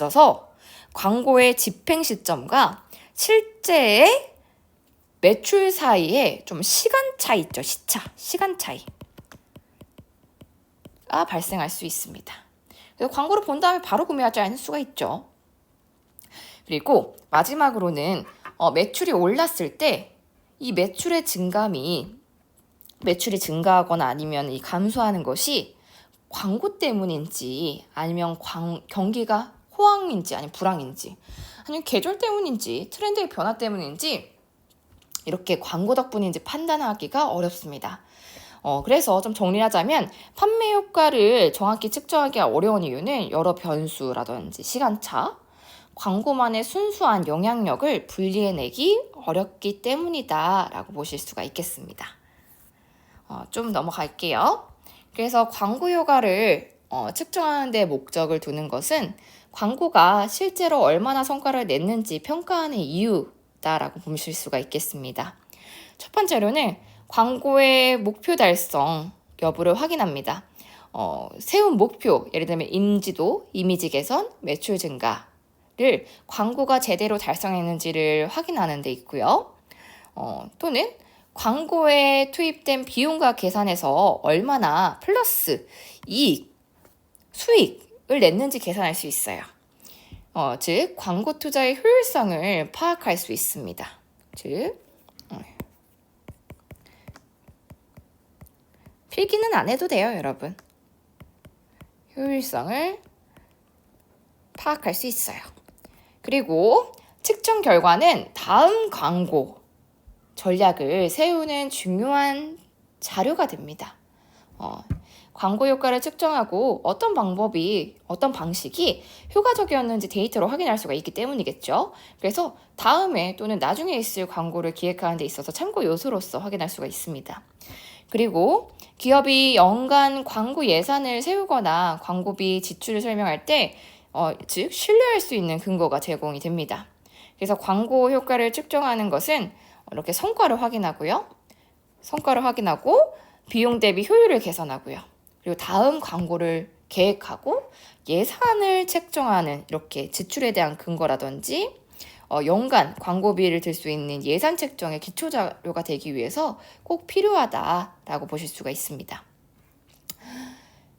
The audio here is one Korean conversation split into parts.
있어서 광고의 집행 시점과 실제의 매출 사이에 좀 시간 차이 있죠. 시차, 시간 차이. 가 발생할 수 있습니다. 그래서 광고를 본 다음에 바로 구매하지 않을 수가 있죠. 그리고 마지막으로는 어, 매출이 올랐을 때 이 매출의 증감이 매출이 증가하거나 아니면 이 감소하는 것이 광고 때문인지 아니면 광, 경기가 호황인지 아니면 불황인지 아니면 계절 때문인지 트렌드의 변화 때문인지 이렇게 광고 덕분인지 판단하기가 어렵습니다. 어, 그래서 좀 정리하자면 판매 효과를 정확히 측정하기가 어려운 이유는 여러 변수라든지 시간차, 광고만의 순수한 영향력을 분리해내기 어렵기 때문이다라고 보실 수가 있겠습니다. 어, 좀 넘어갈게요. 그래서 광고 효과를 어, 측정하는 데 목적을 두는 것은 광고가 실제로 얼마나 성과를 냈는지 평가하는 이유다라고 보실 수가 있겠습니다. 첫 번째로는 광고의 목표 달성 여부를 확인합니다. 어, 세운 목표, 예를 들면 인지도, 이미지 개선, 매출 증가를 광고가 제대로 달성했는지를 확인하는 데 있고요. 어, 또는 광고에 투입된 비용과 계산해서 얼마나 플러스 이익, 수익을 냈는지 계산할 수 있어요. 어, 즉, 광고 투자의 효율성을 파악할 수 있습니다. 즉, 필기는 안 해도 돼요, 여러분. 효율성을 파악할 수 있어요. 그리고 측정 결과는 다음 광고 전략을 세우는 중요한 자료가 됩니다. 어, 광고 효과를 측정하고 어떤 방법이, 어떤 방식이 효과적이었는지 데이터로 확인할 수가 있기 때문이겠죠. 그래서 다음에 또는 나중에 있을 광고를 기획하는 데 있어서 참고 요소로서 확인할 수가 있습니다. 그리고 기업이 연간 광고 예산을 세우거나 광고비 지출을 설명할 때, 어, 즉, 신뢰할 수 있는 근거가 제공이 됩니다. 그래서 광고 효과를 측정하는 것은 이렇게 성과를 확인하고요. 성과를 확인하고 비용 대비 효율을 개선하고요. 그리고 다음 광고를 계획하고 예산을 책정하는 이렇게 지출에 대한 근거라든지 어, 연간 광고비를 들 수 있는 예산 책정의 기초 자료가 되기 위해서 꼭 필요하다라고 보실 수가 있습니다.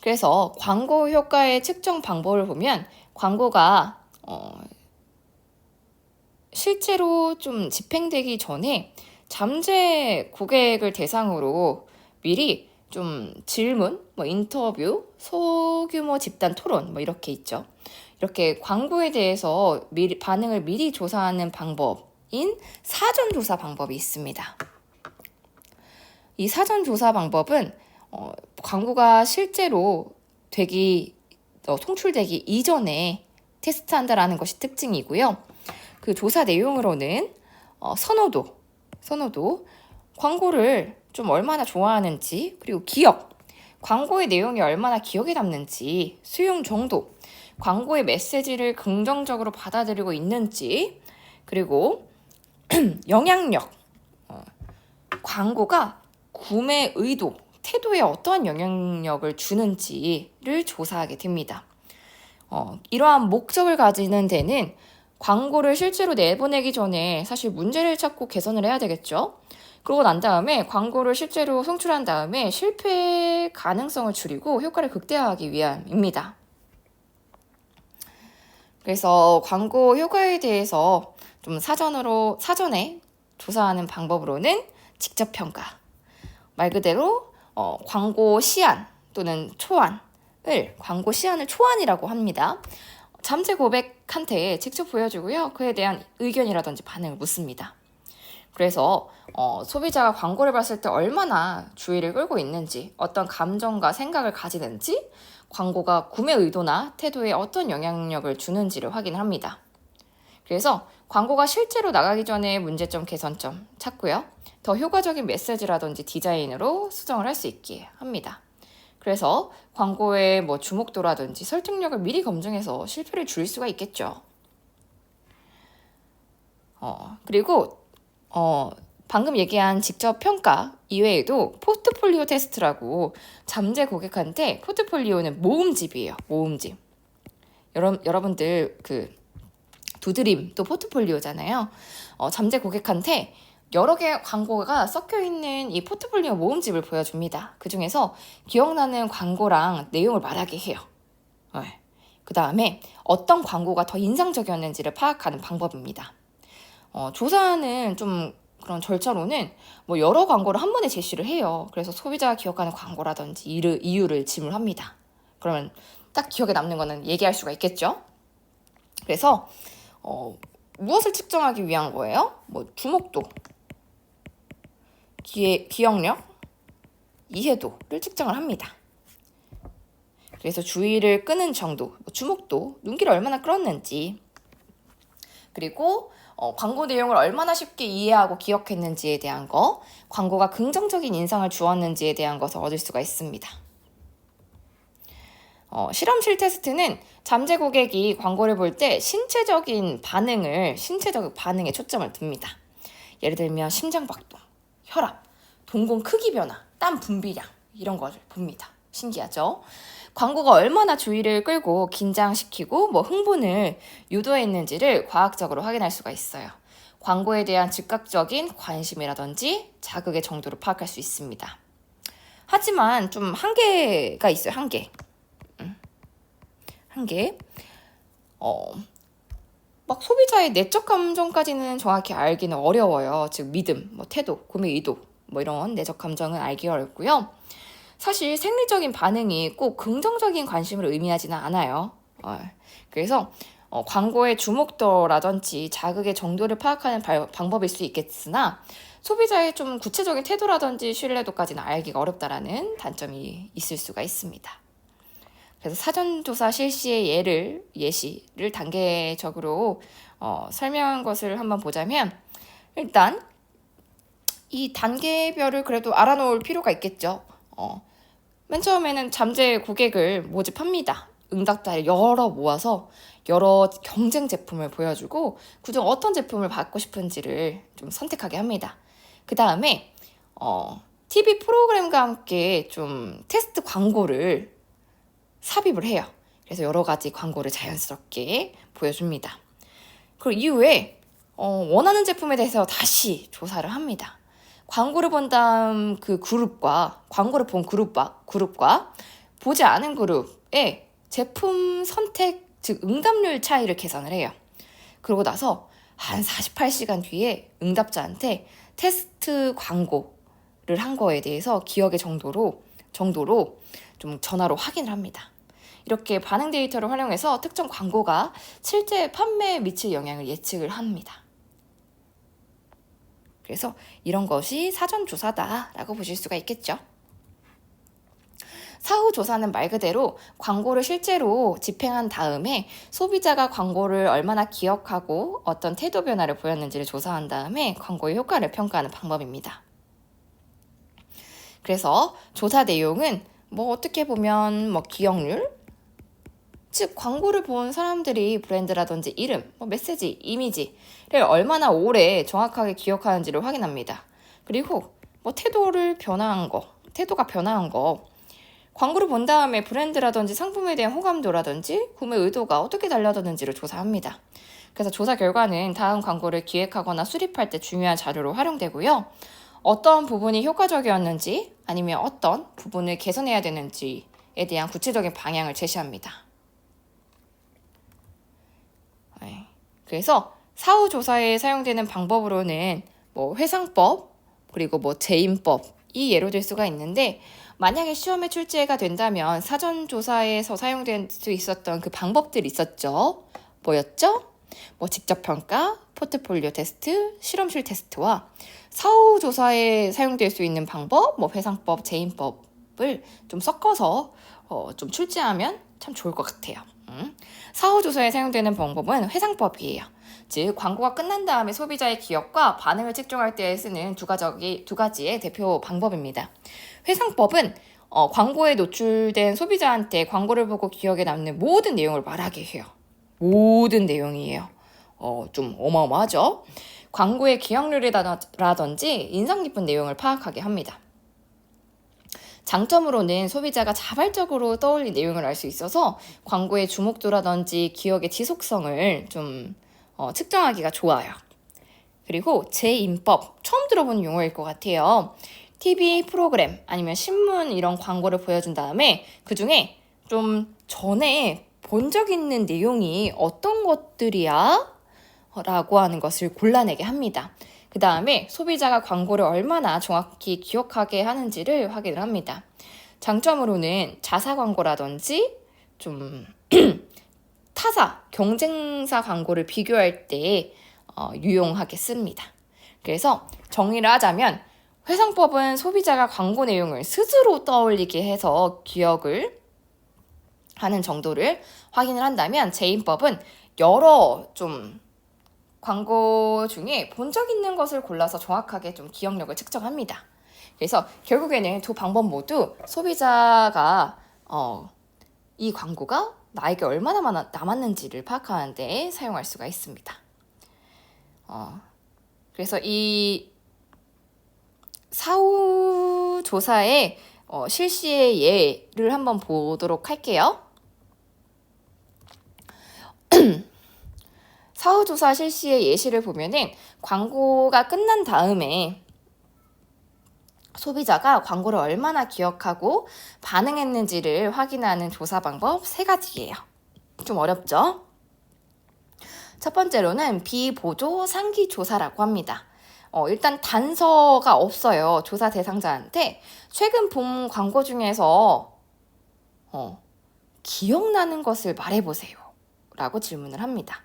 그래서 광고 효과의 측정 방법을 보면 광고가 어, 실제로 좀 집행되기 전에 잠재 고객을 대상으로 미리 좀 질문, 뭐 인터뷰, 소규모 집단 토론 뭐 이렇게 있죠. 이렇게 광고에 대해서 미리, 반응을 미리 조사하는 방법인 사전 조사 방법이 있습니다. 이 사전 조사 방법은 어, 광고가 실제로 되기, 어, 송출되기 이전에 테스트한다라는 것이 특징이고요. 그 조사 내용으로는 어, 선호도, 선호도, 광고를 좀 얼마나 좋아하는지, 그리고 기억, 광고의 내용이 얼마나 기억에 남는지, 수용 정도, 광고의 메시지를 긍정적으로 받아들이고 있는지, 그리고 영향력, 어, 광고가 구매 의도, 태도에 어떠한 영향력을 주는지를 조사하게 됩니다. 어, 이러한 목적을 가지는 데는 광고를 실제로 내보내기 전에 사실 문제를 찾고 개선을 해야 되겠죠. 그러고 난 다음에 광고를 실제로 송출한 다음에 실패 가능성을 줄이고 효과를 극대화하기 위함입니다. 그래서 광고 효과에 대해서 좀 사전으로, 사전에 조사하는 방법으로는 직접 평가. 말 그대로 어, 광고 시안 또는 초안을 광고 시안을 초안이라고 합니다. 잠재 고백한테 직접 보여주고요. 그에 대한 의견이라든지 반응을 묻습니다. 그래서 어, 소비자가 광고를 봤을 때 얼마나 주의를 끌고 있는지, 어떤 감정과 생각을 가지는지, 광고가 구매 의도나 태도에 어떤 영향력을 주는지를 확인합니다. 그래서 광고가 실제로 나가기 전에 문제점 개선점 찾고요. 더 효과적인 메시지라든지 디자인으로 수정을 할 수 있게 합니다. 그래서 광고의 뭐 주목도라든지 설득력을 미리 검증해서 실패를 줄일 수가 있겠죠. 어, 그리고 어, 방금 얘기한 직접 평가 이외에도 포트폴리오 테스트라고 잠재 고객한테 포트폴리오는 모음집이에요. 모음집. 여러, 여러분들 그 두드림 또 포트폴리오잖아요. 어, 잠재 고객한테 여러 개의 광고가 섞여 있는 이 포트폴리오 모음집을 보여줍니다. 그 중에서 기억나는 광고랑 내용을 말하게 해요. 네. 그 다음에 어떤 광고가 더 인상적이었는지를 파악하는 방법입니다. 어, 조사는 좀 그런 절차로는 뭐 여러 광고를 한 번에 제시를 해요. 그래서 소비자가 기억하는 광고라든지 이유, 이유를 질문합니다. 그러면 딱 기억에 남는 거는 얘기할 수가 있겠죠. 그래서 어, 무엇을 측정하기 위한 거예요? 뭐 주목도, 기회, 기억력, 이해도를 측정을 합니다. 그래서 주의를 끄는 정도, 뭐 주목도, 눈길을 얼마나 끌었는지, 그리고 어, 광고 내용을 얼마나 쉽게 이해하고 기억했는지에 대한 거, 광고가 긍정적인 인상을 주었는지에 대한 것을 얻을 수가 있습니다. 어, 실험실 테스트는 잠재 고객이 광고를 볼 때 신체적인 반응을, 신체적 반응에 초점을 둡니다. 예를 들면 심장박동, 혈압, 동공 크기 변화, 땀 분비량, 이런 것을 봅니다. 신기하죠? 광고가 얼마나 주의를 끌고 긴장시키고 뭐 흥분을 유도했는지를 과학적으로 확인할 수가 있어요. 광고에 대한 즉각적인 관심이라든지 자극의 정도를 파악할 수 있습니다. 하지만 좀 한계가 있어요. 한계. 음. 한계. 어, 막 소비자의 내적 감정까지는 정확히 알기는 어려워요. 즉 믿음, 뭐 태도, 구매 의도, 뭐 이런 내적 감정은 알기 어렵고요. 사실 생리적인 반응이 꼭 긍정적인 관심을 의미하지는 않아요. 어, 그래서 어, 광고의 주목도라든지 자극의 정도를 파악하는 바, 방법일 수 있겠으나 소비자의 좀 구체적인 태도라든지 신뢰도까지는 알기가 어렵다라는 단점이 있을 수가 있습니다. 그래서 사전조사 실시의 예를 예시를 단계적으로 어, 설명한 것을 한번 보자면 일단 이 단계별을 그래도 알아놓을 필요가 있겠죠. 어, 맨 처음에는 잠재 고객을 모집합니다. 응답자를 여러 모아서 여러 경쟁 제품을 보여주고 그중 어떤 제품을 받고 싶은지를 좀 선택하게 합니다. 그 다음에 어, TV 프로그램과 함께 좀 테스트 광고를 삽입을 해요. 그래서 여러 가지 광고를 자연스럽게 보여줍니다. 그 이후에 어, 원하는 제품에 대해서 다시 조사를 합니다. 광고를 본 다음 그 그룹과 광고를 본 그룹과 그룹과 보지 않은 그룹의 제품 선택 즉 응답률 차이를 계산을 해요. 그러고 나서 한 48시간 뒤에 응답자한테 테스트 광고를 한 거에 대해서 기억의 정도로 정도로 좀 전화로 확인을 합니다. 이렇게 반응 데이터를 활용해서 특정 광고가 실제 판매에 미칠 영향을 예측을 합니다. 그래서 이런 것이 사전 조사다라고 보실 수가 있겠죠. 사후 조사는 말 그대로 광고를 실제로 집행한 다음에 소비자가 광고를 얼마나 기억하고 어떤 태도 변화를 보였는지를 조사한 다음에 광고의 효과를 평가하는 방법입니다. 그래서 조사 내용은 뭐 어떻게 보면 뭐 기억률, 즉 광고를 본 사람들이 브랜드라든지 이름, 뭐 메시지, 이미지를 얼마나 오래 정확하게 기억하는지를 확인합니다. 그리고 뭐 태도를 변화한 거, 태도가 변화한 거, 광고를 본 다음에 브랜드라든지 상품에 대한 호감도라든지 구매 의도가 어떻게 달라졌는지를 조사합니다. 그래서 조사 결과는 다음 광고를 기획하거나 수립할 때 중요한 자료로 활용되고요. 어떤 부분이 효과적이었는지 아니면 어떤 부분을 개선해야 되는지에 대한 구체적인 방향을 제시합니다. 네. 그래서 사후 조사에 사용되는 방법으로는 뭐 회상법 그리고 뭐 재임법이 예로 들 수가 있는데 만약에 시험에 출제가 된다면 사전 조사에서 사용될 수 있었던 그 방법들이 있었죠. 뭐였죠? 뭐 직접 평가, 포트폴리오 테스트, 실험실 테스트와 사후 조사에 사용될 수 있는 방법, 뭐 회상법, 재임법을 좀 섞어서 어, 좀 출제하면 참 좋을 것 같아요. 음. 사후 조사에 사용되는 방법은 회상법이에요. 즉 광고가 끝난 다음에 소비자의 기억과 반응을 측정할 때 쓰는 두 가지 두 가지의 대표 방법입니다. 회상법은 어, 광고에 노출된 소비자한테 광고를 보고 기억에 남는 모든 내용을 말하게 해요. 모든 내용이에요. 어, 좀 어마어마하죠? 광고의 기억률이라든지 인상 깊은 내용을 파악하게 합니다. 장점으로는 소비자가 자발적으로 떠올린 내용을 알 수 있어서 광고의 주목도라든지 기억의 지속성을 좀 어, 측정하기가 좋아요. 그리고 재임법 처음 들어보는 용어일 것 같아요. TV 프로그램 아니면 신문 이런 광고를 보여준 다음에 그 중에 좀 전에 본 적 있는 내용이 어떤 것들이야? 라고 하는 것을 골라내게 합니다. 그 다음에 소비자가 광고를 얼마나 정확히 기억하게 하는지를 확인을 합니다. 장점으로는 자사 광고라든지 좀 타사, 경쟁사 광고를 비교할 때 어, 유용하겠습니다. 그래서 정리를 하자면 회성법은 소비자가 광고 내용을 스스로 떠올리게 해서 기억을 하는 정도를 확인을 한다면 제인법은 여러 좀 광고 중에 본 적 있는 것을 골라서 정확하게 좀 기억력을 측정합니다. 그래서 결국에는 두 방법 모두 소비자가 어, 이 광고가 나에게 얼마나 남았는지를 파악하는 데 사용할 수가 있습니다. 어, 그래서 이 사후 조사의 어, 실시의 예를 한번 보도록 할게요. 사후조사 실시의 예시를 보면은 광고가 끝난 다음에 소비자가 광고를 얼마나 기억하고 반응했는지를 확인하는 조사 방법 세 가지예요. 좀 어렵죠? 첫 번째로는 비보조 상기 조사라고 합니다. 어, 일단 단서가 없어요. 조사 대상자한테 최근 본 광고 중에서 어, 기억나는 것을 말해보세요. 라고 질문을 합니다.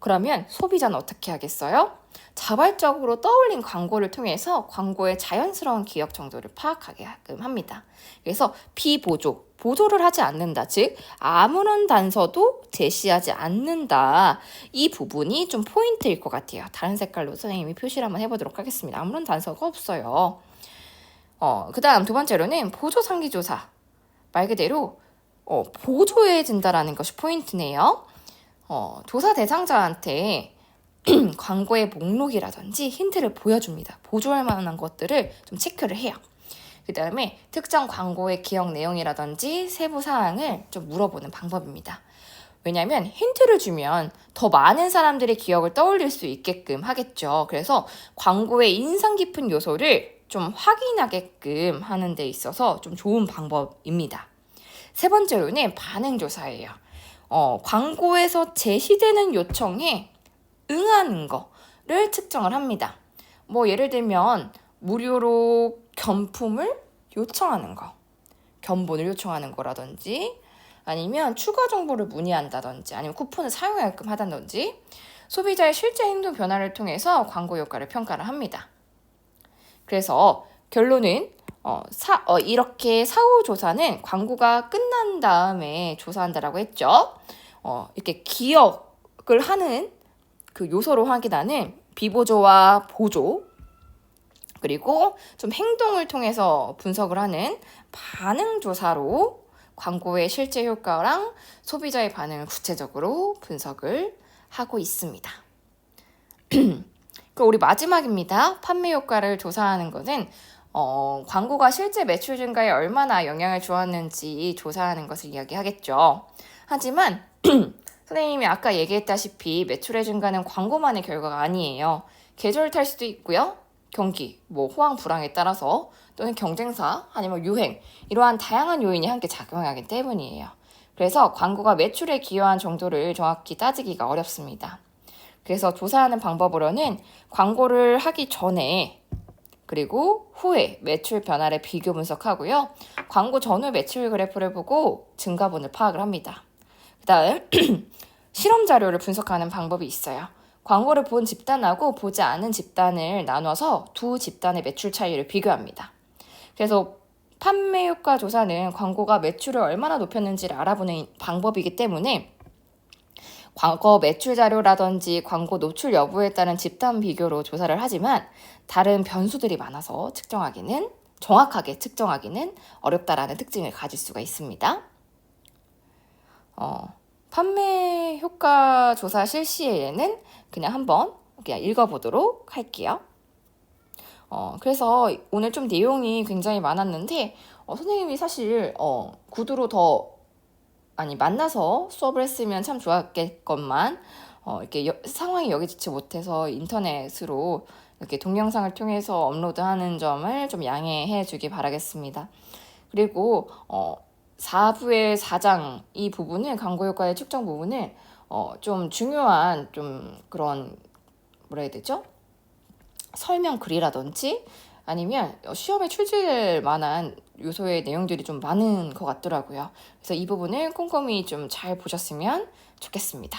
그러면 소비자는 어떻게 하겠어요? 자발적으로 떠올린 광고를 통해서 광고의 자연스러운 기억 정도를 파악하게끔 합니다. 그래서 비보조, 보조를 하지 않는다. 즉, 아무런 단서도 제시하지 않는다. 이 부분이 좀 포인트일 것 같아요. 다른 색깔로 선생님이 표시를 한번 해보도록 하겠습니다. 아무런 단서가 없어요. 어, 그 다음 두 번째로는 보조 상기조사. 말 그대로 어, 보조해진다라는 것이 포인트네요. 어, 조사 대상자한테 광고의 목록이라든지 힌트를 보여줍니다. 보조할 만한 것들을 좀 체크를 해요. 그 다음에 특정 광고의 기억 내용이라든지 세부 사항을 좀 물어보는 방법입니다. 왜냐하면 힌트를 주면 더 많은 사람들의 기억을 떠올릴 수 있게끔 하겠죠. 그래서 광고의 인상 깊은 요소를 좀 확인하게끔 하는 데 있어서 좀 좋은 방법입니다. 세 번째로는 반응 조사예요. 어, 광고에서 제시되는 요청에 응하는 거를 측정을 합니다. 뭐 예를 들면 무료로 견품을 요청하는 거, 견본을 요청하는 거라든지 아니면 추가 정보를 문의한다든지 아니면 쿠폰을 사용하게끔 하다든지 소비자의 실제 행동 변화를 통해서 광고 효과를 평가를 합니다. 그래서 결론은 어, 사, 어, 이렇게 사후 조사는 광고가 끝난 다음에 조사한다라고 했죠. 어, 이렇게 기억을 하는 그 요소로 확인하는 비보조와 보조 그리고 좀 행동을 통해서 분석을 하는 반응 조사로 광고의 실제 효과랑 소비자의 반응을 구체적으로 분석을 하고 있습니다. 그 우리 마지막입니다. 판매 효과를 조사하는 것은 어, 광고가 실제 매출 증가에 얼마나 영향을 주었는지 조사하는 것을 이야기하겠죠. 하지만 선생님이 아까 얘기했다시피 매출의 증가는 광고만의 결과가 아니에요. 계절 탈 수도 있고요. 경기, 뭐 호황 불황에 따라서 또는 경쟁사 아니면 유행 이러한 다양한 요인이 함께 작용하기 때문이에요. 그래서 광고가 매출에 기여한 정도를 정확히 따지기가 어렵습니다. 그래서 조사하는 방법으로는 광고를 하기 전에 그리고 후에 매출 변화를 비교 분석하고요. 광고 전후 매출 그래프를 보고 증가분을 파악을 합니다. 그 다음 실험 자료를 분석하는 방법이 있어요. 광고를 본 집단하고 보지 않은 집단을 나눠서 두 집단의 매출 차이를 비교합니다. 그래서 판매 효과 조사는 광고가 매출을 얼마나 높였는지를 알아보는 방법이기 때문에 광고 매출 자료라든지 광고 노출 여부에 따른 집단 비교로 조사를 하지만 다른 변수들이 많아서 측정하기는 정확하게 측정하기는 어렵다라는 특징을 가질 수가 있습니다. 어, 판매 효과 조사 실시에는 그냥 한번 그냥 읽어보도록 할게요. 어, 그래서 오늘 좀 내용이 굉장히 많았는데, 어, 선생님이 사실 어, 구두로 더 아니 만나서 수업을 했으면 참 좋았겠건만 어, 이렇게 여- 상황이 여기지치 못해서 인터넷으로 이렇게 동영상을 통해서 업로드하는 점을 좀 양해해 주기 바라겠습니다. 그리고 어, 4부의 4장 이 부분을 광고 효과의 측정 부분을 어, 좀 중요한 좀 그런 뭐라 해야 되죠? 설명 글이라든지 아니면 시험에 출제될 만한 요소의 내용들이 좀 많은 것 같더라고요. 그래서 이 부분을 꼼꼼히 좀 잘 보셨으면 좋겠습니다.